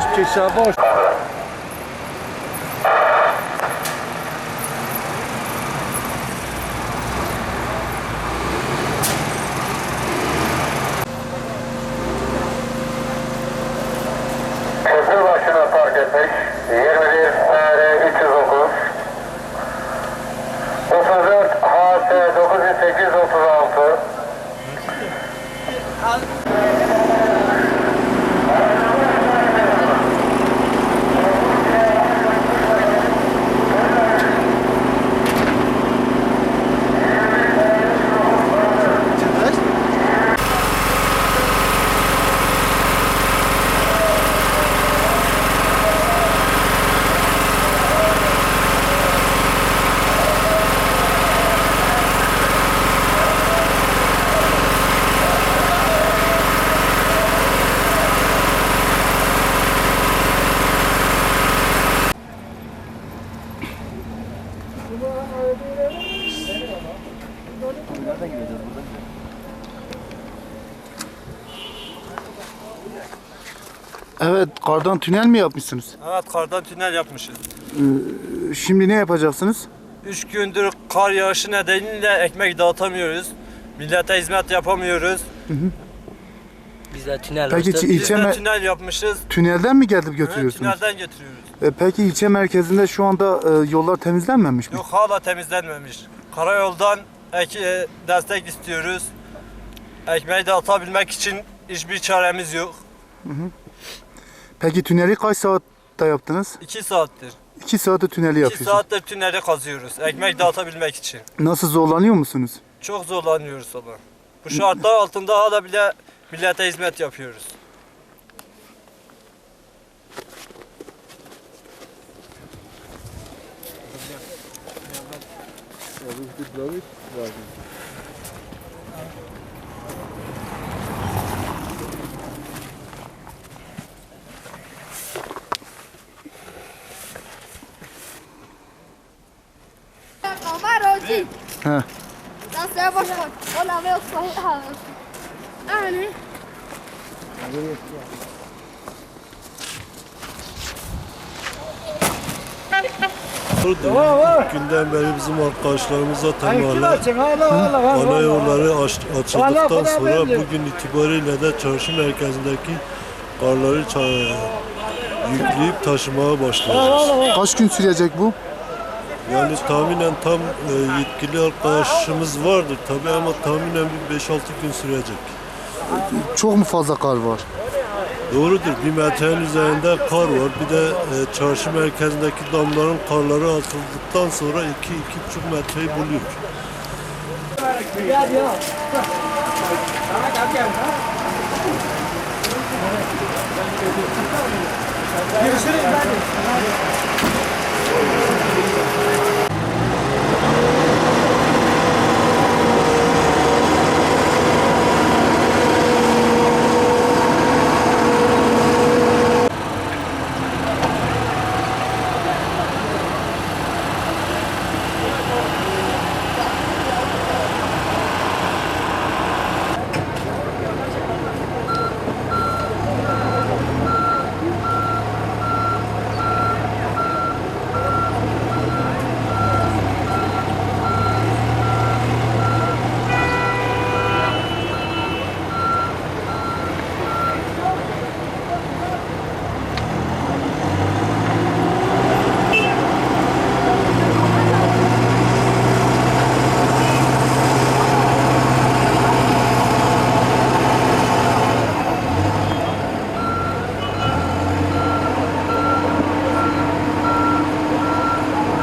s'avance, petit. Evet, kardan tünel mi yapmışsınız? Evet kardan tünel yapmışız. Şimdi ne yapacaksınız? Üç gündür kar yağışı nedeniyle ekmek dağıtamıyoruz. Millete hizmet yapamıyoruz. Biz de tünel Peki açtık. çi- Biz ilçe de tünel yapmışız. tünelden mi gelip Evet, götürüyorsunuz? tünelden getiriyoruz. E, peki ilçe merkezinde şu anda e, yollar temizlenmemiş mi? Yok hala temizlenmemiş. Karayoldan ek, e, destek istiyoruz. Ekmeği dağıtabilmek için hiçbir çaremiz yok. Peki tüneli kaç saatte yaptınız? İki saattir. 2 saate tüneli İki yapıyorsunuz. saattir tüneli kazıyoruz. Ekmek dağıtabilmek için. Nasıl zorlanıyor musunuz? Çok zorlanıyoruz ama. Bu şartlar altında hala bile millete hizmet yapıyoruz. Ja, wie viel glaube ich? Weiß nicht. Maroti! Ah. Tá certo, olha, ali meu correio. Ah, né? İlk günden beri bizim arkadaşlarımızla temalı ana yolları aç- açıldıktan sonra bugün itibariyle de çarşı merkezindeki karları yükleyip taşımaya başlayacağız. Kaç gün sürecek bu? Yani tahminen tam e, yetkili arkadaşımız vardır tabi ama tahminen bir 5-6 gün sürecek. Çok mu fazla kar var? Doğrudur bir metrenin üzerinde kar var bir de e, çarşı merkezindeki damların karları atıldıktan sonra 2-2,5 metreyi buluyor.